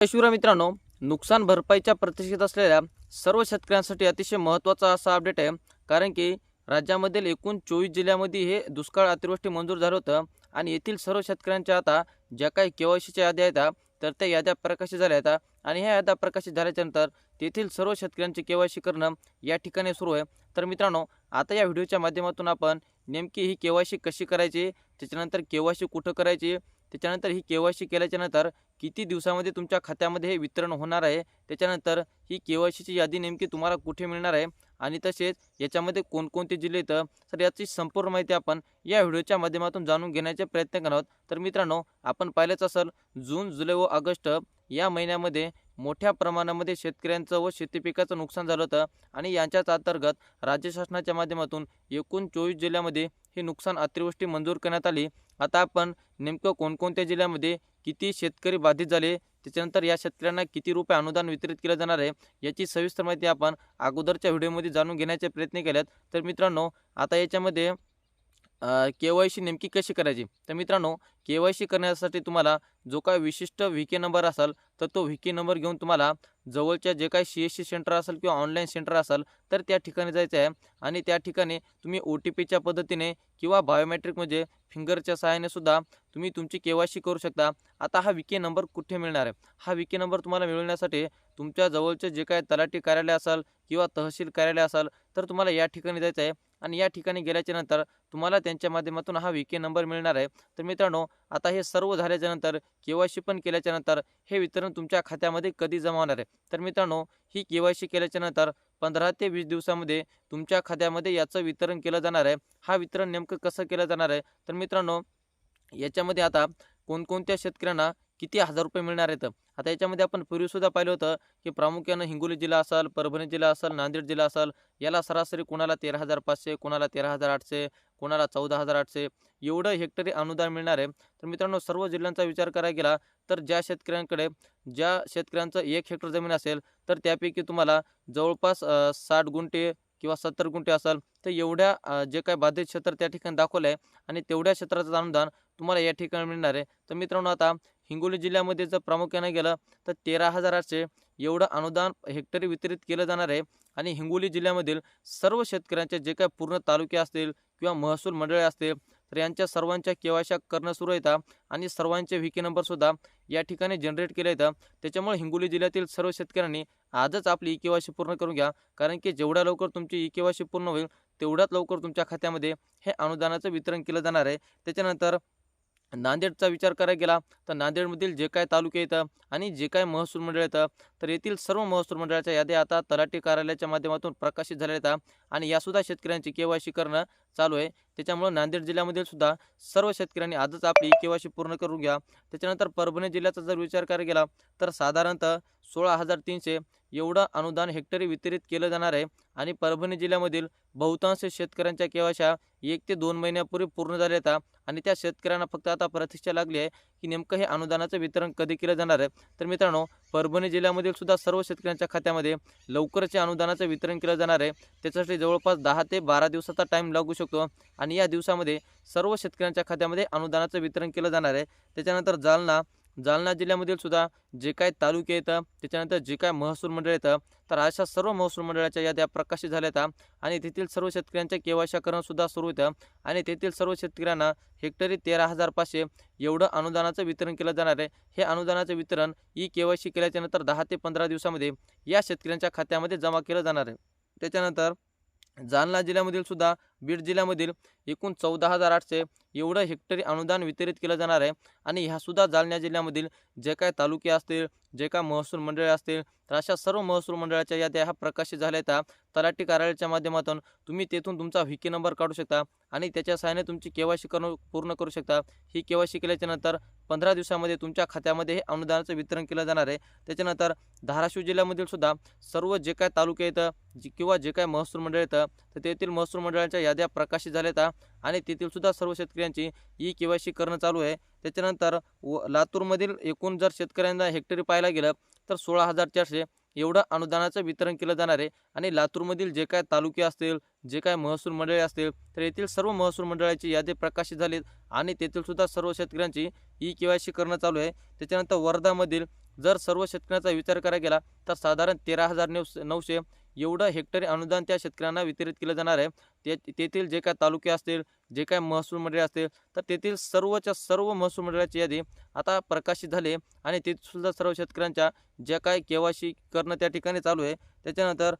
शिवराय मित्रांनो नुकसान भरपाईच्या प्रतीक्षेत असलेल्या सर्व शेतकऱ्यांसाठी अतिशय महत्त्वाचा असा अपडेट आहे. कारण की राज्यामधील एकूण चोवीस जिल्ह्यामध्ये हे दुष्काळ अतिवृष्टी मंजूर झालं होतं आणि येथील सर्व शेतकऱ्यांच्या आता ज्या काही के वाय सीच्या याद्या आहेत तर त्या याद्या प्रकाशित झाल्या आहेत. आणि ह्या याद्या प्रकाशित झाल्याच्यानंतर तेथील सर्व शेतकऱ्यांचे के वाय सी करणं या ठिकाणी सुरू आहे. तर मित्रांनो आता या व्हिडिओच्या माध्यमातून आपण नेमकी ही के वाय सी कशी करायची त्याच्यानंतर के वाय सी कुठं करायची त्याच्यानंतर ही के वाय सी केल्याच्यानंतर किती दिवसामध्ये तुमच्या खात्यामध्ये हे वितरण होणार आहे? त्याच्यानंतर ही के वाय सीची यादी नेमकी तुम्हाला कुठे मिळणार आहे? आणि तसेच याच्यामध्ये कोणकोणते जिल्हे येतं तर याची संपूर्ण माहिती आपण या व्हिडिओच्या माध्यमातून जाणून घेण्याचे प्रयत्न करणार आहोत. तर मित्रांनो आपण पाहिलंच असेल जून जुलै व ऑगस्ट या महिन्यामध्ये मोठ्या प्रमाणामध्ये शेतकऱ्यांचं व शेती पिकाचं नुकसान झालं होतं. आणि यांच्याच अंतर्गत राज्य शासनाच्या माध्यमातून एकूण चोवीस जिल्ह्यामध्ये हे नुकसान अतिवृष्टी मंजूर करण्यात आली. आता आपण नेमकं कोणकोणत्या जिल्ह्यामध्ये किती शेतकरी बाधित झाले त्याच्यानंतर या शेतकऱ्यांना किती रुपये अनुदान वितरित केलं जाणार आहे याची सविस्तर माहिती आपण अगोदरच्या व्हिडिओमध्ये जाणून घेण्याचे प्रयत्न केल्यात तर मित्रांनो आता याच्यामध्ये के वाय सी नेमकी कशी करायची? तर मित्रांनो के वाय सी करण्यासाठी तुम्हाला जो काय विशिष्ट व्ही के नंबर असेल तर तो व्ही के नंबर घेऊन तुम्हाला जवळच्या जे काही सी एस सी सेंटर असेल किंवा ऑनलाईन सेंटर असेल तर त्या ठिकाणी जायचं आहे. आणि त्या ठिकाणी तुम्ही ओ टी पीच्या पद्धतीने किंवा बायोमेट्रिक म्हणजे फिंगरच्या सहाय्याने सुद्धा तुम्ही तुमची के वाय सी करू शकता. आता हा विके नंबर कुठे मिळणार आहे? हा विके नंबर तुम्हाला मिळवण्यासाठी तुमच्या जवळचे जे काय तलाठी कार्यालय असेल किंवा तहसील कार्यालय असेल तर तुम्हाला या ठिकाणी जायचं आहे. आणि या ठिकाणी गेल्याच्यानंतर तुम्हाला त्यांच्या माध्यमातून हा विके नंबर मिळणार आहे. तर मित्रांनो आता हे सर्व झाल्याच्यानंतर के वाय सी पण केल्याच्यानंतर हे वितरण तुमच्या खात्यामध्ये कधी जमा होणार आहे? तर मित्रांनो ही के वाय सी केल्याच्यानंतर पंधरा ते वीस दिवसामध्ये तुमच्या खात्यामध्ये याचं वितरण केलं जाणार आहे. हा वितरण नेमकं कसं केलं जाणार आहे? तर मित्रांनो याच्यामध्ये आता कोणकोणत्या शेतकऱ्यांना किती हजार रुपये मिळणार आहेत? आता याच्यामध्ये आपण पूर्वीसुद्धा पाहिलं होतं की प्रामुख्यानं हिंगोली जिल्हा असेल परभणी जिल्हा असेल नांदेड जिल्हा असेल याला सरासरी कोणाला तेरा हजार पाचशे कोणाला तेरा हजार आठशे कोणाला चौदा हजार आठशे एवढं हेक्टरी अनुदान मिळणार आहे. तर मित्रांनो सर्व जिल्ह्यांचा विचार करायला गेला तर ज्या शेतकऱ्यांकडे ज्या शेतकऱ्यांचं एक हेक्टर जमीन असेल तर त्यापैकी तुम्हाला जवळपास साठ गुंठे किंवा सत्तर गुंठे असेल तर एवढ्या जे काय बाधित क्षेत्र त्या ठिकाणी दाखवलं आहे आणि तेवढ्या क्षेत्राचं अनुदान तुम्हाला या ठिकाणी मिळणार आहे. तर मित्रांनो आता हिंगोली जिल्ह्यामध्ये जर प्रामुख्याने गेलं तर तेरा हजार आठशे एवढं अनुदान हेक्टरी वितरित केलं जाणार आहे आणि हिंगोली जिल्ह्यामधील सर्व शेतकऱ्यांचे जे काही पूर्ण तालुके असतील किंवा महसूल मंडळे असतील तर यांच्या सर्वांच्या केवाशा करणं सुरू येतं आणि सर्वांचे व्हीके नंबरसुद्धा या ठिकाणी जनरेट केले येतं त्याच्यामुळे हिंगोली जिल्ह्यातील सर्व शेतकऱ्यांनी आजच आपली ई के पूर्ण करून घ्या. कारण की जेवढ्या लवकर तुमची ई के पूर्ण होईल तेवढ्याच लवकर तुमच्या खात्यामध्ये हे अनुदानाचं वितरण केलं जाणार आहे. त्याच्यानंतर नांदेडचा विचार करायला गेला तर नांदेडमधील जे काय तालुके येतं आणि जे काय महसूल मंडळ येतं तर येथील सर्व महसूल मंडळाच्या याद्या आता तलाठी कार्यालयाच्या माध्यमातून प्रकाशित झाल्या आहेत आणि यासुद्धा शेतकऱ्यांची के वाय सी करणं चालू आहे. त्याच्यामुळं नांदेड जिल्ह्यामधील सुद्धा सर्व शेतकऱ्यांनी आजच आपली के वाय सी पूर्ण करून घ्या. त्याच्यानंतर परभणी जिल्ह्याचा जर विचार करायला गेला तर साधारणतः सोळा हजार तीनशे एवढं अनुदान हेक्टरी वितरित केलं जाणार आहे आणि परभणी जिल्ह्यामधील बहुतांश शेतकऱ्यांच्या केवाशा एक ते दोन महिन्यापूर्वी पूर्ण झाल्या होत्या. आणि त्या शेतकऱ्यांना फक्त आता प्रतीक्षा लागली आहे की नेमकं हे अनुदानाचं वितरण कधी केलं जाणार आहे. तर मित्रांनो परभणी जिल्ह्यामधील सुद्धा सर्व शेतकऱ्यांच्या खात्यामध्ये लवकरच या अनुदानाचं वितरण केलं जाणार आहे. त्याच्यासाठी जवळपास दहा ते बारा दिवसाचा टाईम लागू शकतो. आणि या दिवसामध्ये सर्व शेतकऱ्यांच्या खात्यामध्ये अनुदानाचं वितरण केलं जाणार आहे. त्याच्यानंतर जालना जालना जिल्ह्यामधील सुद्धा जे काय तालुके येतं त्याच्यानंतर जे काय महसूल मंडळ येतं तर अशा सर्व महसूल मंडळाच्या याद्या प्रकाशित झाल्या आहेत आणि तेथील सर्व शेतकऱ्यांच्या केवाशाकरण सुद्धा सुरू होतं. आणि तेथील सर्व शेतकऱ्यांना हेक्टरी तेरा हजार पाचशे एवढं अनुदानाचं वितरण केलं जाणार आहे. हे अनुदानाचं वितरण ई के वाय सी केल्याच्यानंतर दहा ते पंधरा दिवसामध्ये या शेतकऱ्यांच्या खात्यामध्ये जमा केलं जाणार आहे. त्याच्यानंतर जालना जिल्ह्यामधील सुद्धा बीड जिल्ह्यामधील एकूण चौदा हजार आठशे एवढं हेक्टरी अनुदान वितरित केलं जाणार आहे. आणि ह्यासुद्धा जालना जिल्ह्यामधील जे काय तालुके असतील जे काय महसूल मंडळे असतील तर अशा सर्व महसूल मंडळाच्या याद्या ह्या प्रकाशित झाल्या आहेत तलाठी कार्यालयाच्या माध्यमातून तुम्ही तेथून तुमचा व्हिके नंबर काढू शकता. आणि त्याच्या सहाय्याने तुमची केवायसी वाय करणं पूर्ण करू शकता. ही केवायसी वाय केल्याच्यानंतर पंधरा दिवसामध्ये तुमच्या खात्यामध्ये हे अनुदानाचं वितरण केलं जाणार आहे. त्याच्यानंतर धाराशिव जिल्ह्यामधील सुद्धा सर्व जे काय तालुके येतं किंवा जे काय महसूल मंडळ येतं तर तेथील महसूल मंडळाच्या याद्या प्रकाशित झाल्यात. आणि तेथील सुद्धा सर्व शेतकऱ्यांची ई के वाय सी करणं चालू आहे. त्याच्यानंतर व लातूरमधील एकूण जर शेतकऱ्यांना हेक्टरी पाहायला गेलं तर सोळा हजार चारशे एवढं अनुदानाचं वितरण केलं जाणार आहे. आणि लातूरमधील जे काय तालुके असतील जे काय महसूल मंडळे असतील तर येथील सर्व महसूल मंडळाची यादी प्रकाशित झालीत. आणि तेथील सुद्धा सर्व शेतकऱ्यांची ई के वाय सी करणं चालू आहे. त्याच्यानंतर वर्धामधील जर सर्व शेतकऱ्यांचा विचार करायला गेला तर साधारण तेरा हजार नऊशे नऊशे एवढं हेक्टरी अनुदान त्या शेतकऱ्यांना वितरित केलं जाणार आहे. ते तेथील जे काय तालुके असतील जे काय महसूल मंडळे असतील तर तेथील सर्वच्या सर्व महसूल मंडळाची यादी आता प्रकाशित झाली आहे. आणि ते सुद्धा सर्व शेतकऱ्यांच्या ज्या काय केवायसी करणं त्या ठिकाणी चालू आहे. त्याच्यानंतर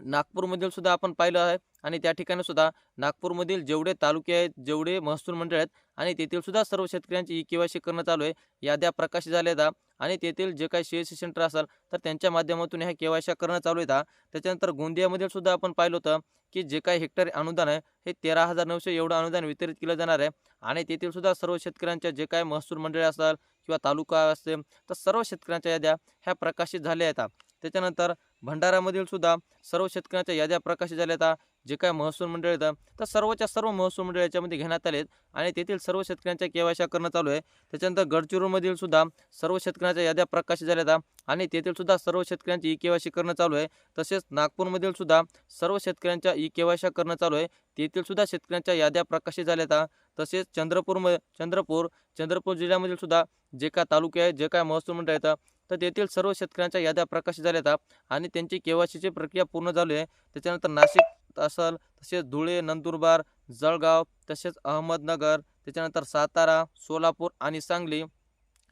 नागपूरमधील सुद्धा आपण पाहिलं आहे. आणि त्या ठिकाणी सुद्धा नागपूरमधील जेवढे तालुके आहेत जेवढे महसूल मंडळ आहेत आणि तेथील सुद्धा सर्व शेतकऱ्यांची ई केवायसी करणं चालू आहे. याद्या प्रकाशित झाल्या आहेत. आणि तेथील जे काही सीएससी सेंटर असेल तर त्यांच्या माध्यमातून ह्या केवायसी करणं चालू आहेत. त्याच्यानंतर गोंदियामधील सुद्धा आपण पाहिलं होतं की जे काही हेक्टर अनुदान आहे हे तेरा हजार नऊशे एवढं अनुदान वितरित केलं जाणार आहे. आणि तेथील सुद्धा सर्व शेतकऱ्यांच्या जे काही महसूल मंडळे असेल किंवा तालुका असेल तर सर्व शेतकऱ्यांच्या याद्या ह्या प्रकाशित झाल्या आहेत. त्याच्यानंतर भंडारामधील सुद्धा सर्व शेतकऱ्यांच्या याद्या प्रकाशित झाल्या आहेत. जे काय महसूल मंडळ येतं तर सर्वच्या सर्व महसूल मंडळ याच्यामध्ये घेण्यात आले आणि तेथील सर्व शेतकऱ्यांच्या केवायशा करणं चालू आहे. त्याच्यानंतर गडचिरोलीमधील सुद्धा सर्व शेतकऱ्यांच्या याद्या प्रकाशित झाल्या आहेत आणि तेथील सुद्धा सर्व शेतकऱ्यांची ई केवायसी करणं चालू आहे. तसेच नागपूरमधील सुद्धा सर्व शेतकऱ्यांच्या ई केवायशा करणं चालू आहे. तेथील सुद्धा शेतकऱ्यांच्या याद्या प्रकाशित झाल्या आहेत तसेच चंद्रपूरमध्ये चंद्रपूर चंद्रपूर जिल्ह्यामधील सुद्धा जे काय तालुके आहेत जे काय महसूल मंडळ येतं तर तेथील सर्व शेतकऱ्यांच्या याद्या प्रकाशित झाल्या आहेत आणि त्यांची केवायसीची प्रक्रिया पूर्ण झाली आहे. त्याच्यानंतर नाशिक असल तसेच धुळे नंदुरबार जळगाव तसेच अहमदनगर त्याच्यानंतर सातारा सोलापूर आणि सांगली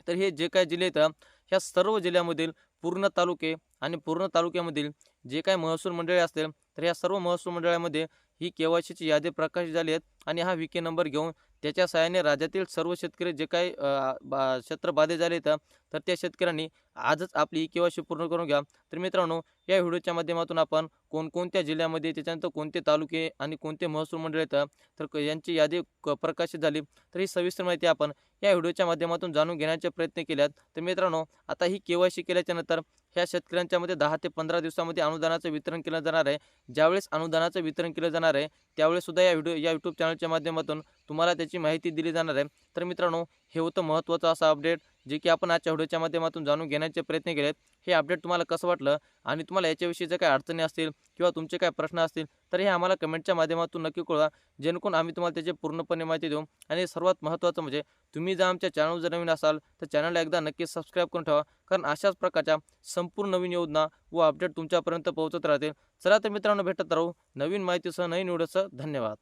तर हे जे काय जिल्हे आहेत ह्या सर्व जिल्ह्यामधील पूर्ण तालुके आणि पूर्ण तालुक्यामधील जे काही महसूल मंडळे असतील तर ह्या सर्व महसूल मंडळामध्ये ही केवायसीची यादी प्रकाशित झाली आहेत आणि हा विके नंबर घेऊन त्याच्या सहाय्याने राज्यातील सर्व शेतकरी जे काही क्षेत्र बाधित झाले आहेत तर त्या शेतकऱ्यांनी आजच आपली ई केवायसी पूर्ण करून घ्या. तर मित्रांनो या व्हिडिओच्या माध्यमातून आपण कोणकोणत्या जिल्ह्यामध्ये त्याच्यानंतर कोणते तालुके आणि कोणते महसूल मंडळ येतं तर यांची यादी प्रकाशित झाली. तर ही सविस्तर माहिती आपण या व्हिडिओच्या माध्यमातून जाणून घेण्याचे प्रयत्न केल्यात. तर मित्रांनो आता ही केवायसी केल्याच्यानंतर ह्या शेतकऱ्यांच्यामध्ये दहा ते पंधरा दिवसामध्ये अनुदानाचं वितरण केलं जाणार आहे. ज्यावेळेस अनुदानाचं वितरण केलं जाणार आहे त्यावेळेस सुद्धा या व्हिडिओ या यूट्यूब चॅनलच्या माध्यमातून तुम्हाला त्याची माहिती दिली जाणार आहे. तर मित्रांनो हे होतं महत्त्वाचं असं अपडेट जे की आपण आजच्या व्हिडिओच्या माध्यमातून जाणून घेण्याचे प्रयत्न केलेत हे अपडेट तुम्हाला कसं वाटलं आणि तुम्हाला याच्याविषयी जर काही अडचणी असतील किंवा तुमचे काय प्रश्न असतील तर हे आम्हाला कमेंटच्या माध्यमातून नक्की कळवा. जेणेकरून आम्ही तुम्हाला त्याची पूर्णपणे माहिती देऊ. आणि सर्वात महत्त्वाचं म्हणजे तुम्ही जर आमच्या चॅनल जर नवीन असाल तर चॅनलला एकदा नक्की सबस्क्राईब करून ठेवा. कारण अशाच प्रकारच्या संपूर्ण नवीन योजना व अपडेट तुमच्यापर्यंत पोहोचत राहतील. चला तर मित्रांनो भेटत राहू नवीन माहितीसह नवीन व्हिडिओसह. धन्यवाद.